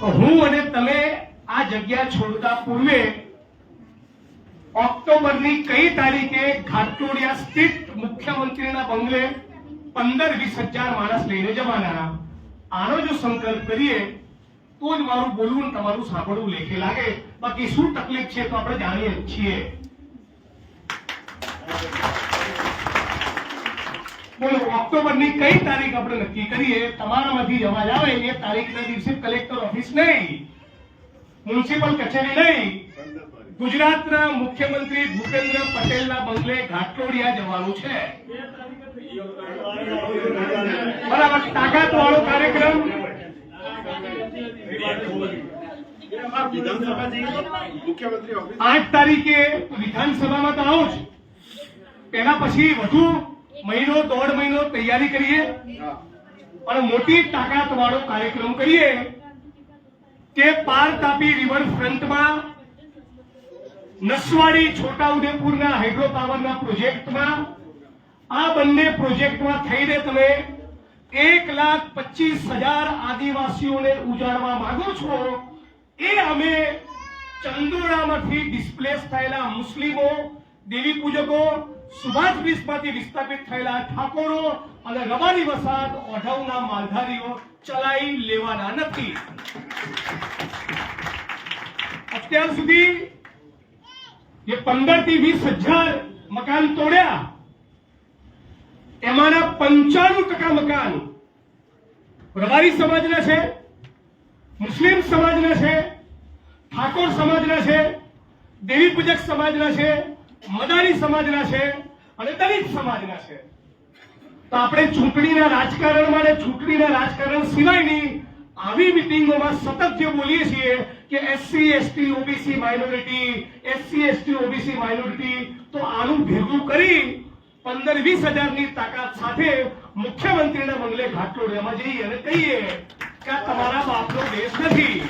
હું અને તમે આ જગ્યા છોડતા પૂર્વે ઓક્ટોબરની કઈ તારીખે ઘાટલોડિયા સ્થિત મુખ્યમંત્રીના બંગલે પંદર વીસ હજાર માણસ લઈને જવાના? આનો જો સંકલ્પ કરીએ, તો જ મારું બોલવું તમારું સાંભળવું લેખે લાગે. બાકી શું તકલીફ છે તો આપણે જાણીએ છીએ. બોલો, ઓક્ટોબરની કઈ તારીખ આપણે નક્કી કરીએ? તમારામાંથી અવાજ આવે એ તારીખના દિવસે કલેક્ટર ઓફિસ નહીં, મ્યુનિસિપલ કચેરી નહીં. ગુજરાતના મુખ્યમંત્રી ભૂપેન્દ્ર પટેલના બંગલે ઘાટલોડિયા જવાનું છે. બરાબર તાકાત વાળો કાર્યક્રમ. આઠ તારીખે વિધાનસભામાં તો આવો જ. એના પછી વધુ મહિનો દોઢ મહિનો તૈયારી કરીએ. અને મોટી તાકાત વાળો કાર્યક્રમ કરીએ કે પાર તાપી રિવર ફ્રન્ટમાં નસવાડી છોટાઉદેપુરના હાઇડ્રો પાવરના પ્રોજેક્ટમાં આ બંને પ્રોજેક્ટમાં થઈને તમે એક લાખ પચીસ હજાર આદિવાસીઓને ઉજાડવા માંગો છો એ અમે ચંદોડામાંથી ડિસ્પ્લેસ થયેલા મુસ્લિમો દેવી પૂજકો, સુભાષ બ્રિજમાંથી વિસ્થાપિત થયેલા ઠાકોરો અને રવાની વસાત ઓઢવના માલધારીઓ ચલાવી લેવાના નથી. અત્યાર સુધી જે પંદરથી વીસ હજાર મકાન તોડ્યા, એમાંના પંચાણું ટકા મકાન રબારી સમાજના છે, મુસ્લિમ સમાજના છે, ઠાકોર સમાજના છે, દેવી પૂજક સમાજના છે મદારી સમાજના છે અને દલિત સમાજના છે. તો આપણે ચૂંટણીના રાજકારણમાં અને ચૂંટણીના રાજકારણ સિવાયની આવી મિટિંગોમાં સતત જે બોલીએ છીએ કે SC ST OBC minority SC ST OBC minority તો આનું ભેગું કરી પંદર વીસ હજારની તાકાત સાથે મુખ્યમંત્રીના બંગલે ઘાટલોડિયામાં જઈએ અને કહીએ કે આ તમારા બાપનો દેશ નથી.